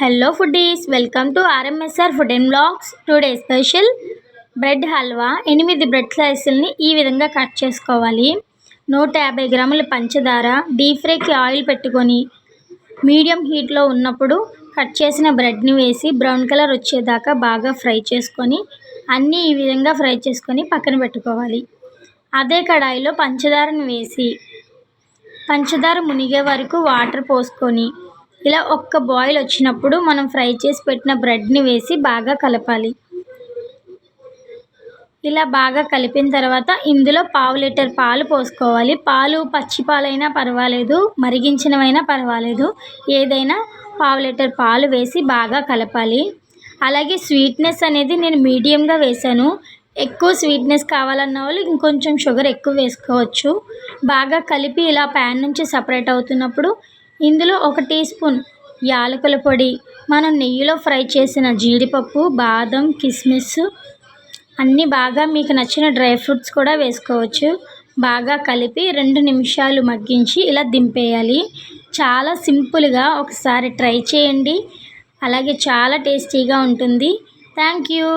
Hello foodies welcome to RMSR food and blogs today special bread halwa ఎనిమిది bread స్లైసుల్ని ఈ విధంగా cut చేసుకోవాలి. నూట యాభై గ్రాముల పంచదార. డీప్ ఫ్రైకి ఆయిల్ పెట్టుకొని మీడియం హీట్లో ఉన్నప్పుడు కట్ చేసిన బ్రెడ్ని వేసి బ్రౌన్ కలర్ వచ్చేదాకా బాగా ఫ్రై చేసుకొని అన్నీ ఈ విధంగా ఫ్రై చేసుకొని పక్కన పెట్టుకోవాలి. అదే కడాయిలో పంచదారని వేసి పంచదార మునిగే వరకు వాటర్ పోసుకొని ఇలా ఒక్క బాయిల్ వచ్చినప్పుడు మనం ఫ్రై చేసి పెట్టిన బ్రెడ్ని వేసి బాగా కలపాలి. ఇలా బాగా కలిపిన తర్వాత ఇందులో పావు లీటర్ పాలు పోసుకోవాలి. పాలు పచ్చి పాలైనా పర్వాలేదు మరిగించినవైనా పర్వాలేదు. ఏదైనా పావు లీటర్ పాలు వేసి బాగా కలపాలి. అలాగే స్వీట్నెస్ అనేది నేను మీడియంగా వేసాను ఎక్కువ స్వీట్నెస్ కావాలన్న వాళ్ళు ఇంకొంచెం షుగర్ ఎక్కువ వేసుకోవచ్చు. బాగా కలిపి ఇలా ప్యాన్ నుంచి సపరేట్ అవుతున్నప్పుడు ఇందులో ఒక టీ స్పూన్ యాలకుల పొడి. మనం నెయ్యిలో ఫ్రై చేసిన జీడిపప్పు బాదం కిస్మిస్ అన్నీ బాగా మీకు నచ్చిన డ్రై ఫ్రూట్స్ కూడా వేసుకోవచ్చు. బాగా కలిపి రెండు నిమిషాలు మగ్గించి ఇలా దింపేయాలి. చాలా సింపుల్గా ఒకసారి ట్రై చేయండి. అలాగే చాలా టేస్టీగా ఉంటుంది. Thank you.